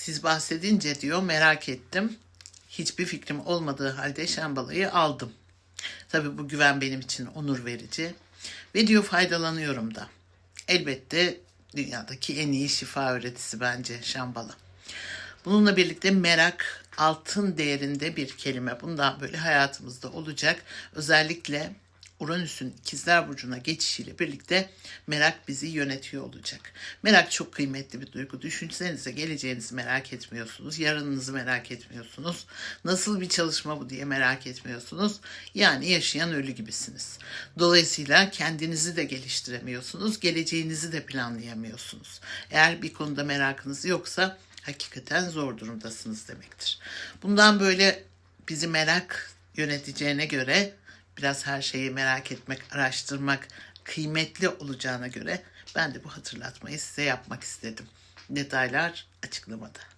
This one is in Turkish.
Siz bahsedince diyor merak ettim. Hiçbir fikrim olmadığı halde şambalayı aldım. Tabii bu güven benim için onur verici. Ve diyor faydalanıyorum da. Elbette dünyadaki en iyi şifa öğretisi bence şambala. Bununla birlikte merak altın değerinde bir kelime. Bundan böyle hayatımızda olacak. Özellikle Uranüs'ün ikizler burcuna geçişiyle birlikte merak bizi yönetiyor olacak. Merak çok kıymetli bir duygu. Düşünsenize geleceğinizi merak etmiyorsunuz. Yarınınızı merak etmiyorsunuz. Nasıl bir çalışma bu diye merak etmiyorsunuz. Yani yaşayan ölü gibisiniz. Dolayısıyla kendinizi de geliştiremiyorsunuz. Geleceğinizi de planlayamıyorsunuz. Eğer bir konuda merakınız yoksa hakikaten zor durumdasınız demektir. Bundan böyle bizi merak yöneteceğine göre biraz her şeyi merak etmek, araştırmak kıymetli olacağına göre ben de bu hatırlatmayı size yapmak istedim. Detaylar açıklamada.